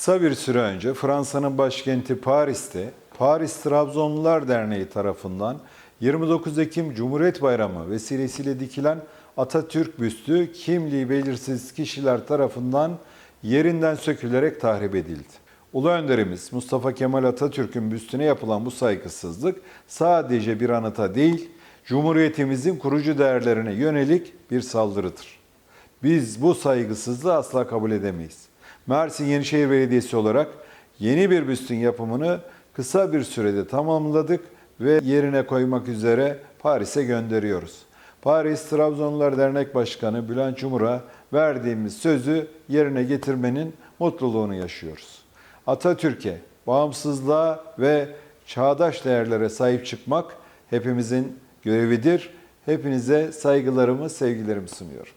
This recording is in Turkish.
Kısa bir süre önce Fransa'nın başkenti Paris'te Paris Trabzonlular Derneği tarafından 29 Ekim Cumhuriyet Bayramı vesilesiyle dikilen Atatürk büstü kimliği belirsiz kişiler tarafından yerinden sökülerek tahrip edildi. Ulu önderimiz Mustafa Kemal Atatürk'ün büstüne yapılan bu saygısızlık sadece bir anıta değil, Cumhuriyetimizin kurucu değerlerine yönelik bir saldırıdır. Biz bu saygısızlığı asla kabul edemeyiz. Mersin Yenişehir Belediyesi olarak yeni bir büstün yapımını kısa bir sürede tamamladık ve yerine koymak üzere Paris'e gönderiyoruz. Paris Trabzonlular Dernek Başkanı Bülent Cumhur'a verdiğimiz sözü yerine getirmenin mutluluğunu yaşıyoruz. Atatürk'e, bağımsızlığa ve çağdaş değerlere sahip çıkmak hepimizin görevidir. Hepinize saygılarımı, sevgilerimi sunuyorum.